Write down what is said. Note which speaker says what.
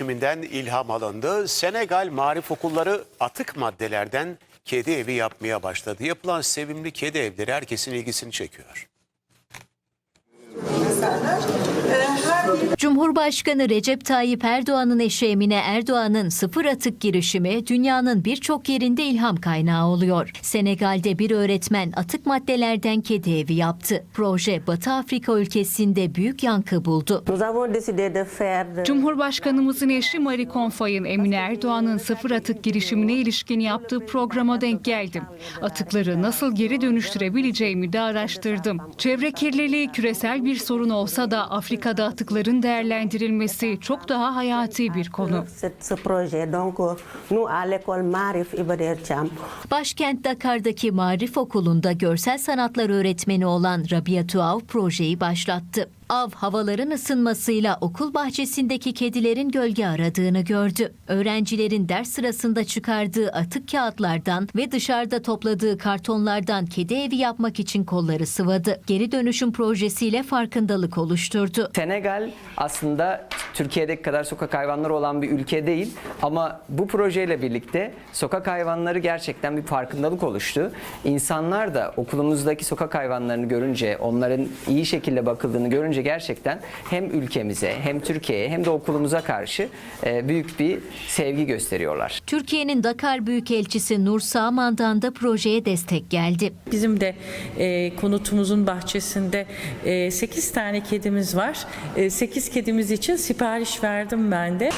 Speaker 1: Timinden ilham alındı. Senegal marif okulları atık maddelerden kedi evi yapmaya başladı. Yapılan sevimli kedi evleri herkesin ilgisini çekiyor.
Speaker 2: Cumhurbaşkanı Recep Tayyip Erdoğan'ın eşi Emine Erdoğan'ın sıfır atık girişimi dünyanın birçok yerinde ilham kaynağı oluyor. Senegal'de bir öğretmen atık maddelerden kedi evi yaptı. Proje Batı Afrika ülkesinde büyük yankı buldu.
Speaker 3: Cumhurbaşkanımızın eşi Marie Konfay'ın Emine Erdoğan'ın sıfır atık girişimine ilişkin yaptığı programa denk geldim. Atıkları nasıl geri dönüştürebileceğimi de araştırdım. Çevre kirliliği küresel bir sorun olsa da Afrika'da atıkların değerlendirilmesi çok daha hayati bir konu.
Speaker 2: Başkent Dakar'daki Marif Okulu'nda görsel sanatlar öğretmeni olan Rabia Tuav projeyi başlattı. Av havaların ısınmasıyla okul bahçesindeki kedilerin gölge aradığını gördü. Öğrencilerin ders sırasında çıkardığı atık kağıtlardan ve dışarıda topladığı kartonlardan kedi evi yapmak için kolları sıvadı. Geri dönüşüm projesiyle farkındalık oluşturdu.
Speaker 4: Senegal aslında Türkiye'deki kadar sokak hayvanları olan bir ülke değil ama bu projeyle birlikte sokak hayvanları gerçekten bir farkındalık oluştu. İnsanlar da okulumuzdaki sokak hayvanlarını görünce, onların iyi şekilde bakıldığını görünce gerçekten hem ülkemize hem Türkiye'ye hem de okulumuza karşı e, büyük bir sevgi gösteriyorlar.
Speaker 2: Türkiye'nin Dakar Büyükelçisi Nur Sağman'dan da projeye destek geldi.
Speaker 5: Bizim de e, konutumuzun bahçesinde e, 8 tane kedimiz var. E, 8 kedimiz için sipariş verdim ben de.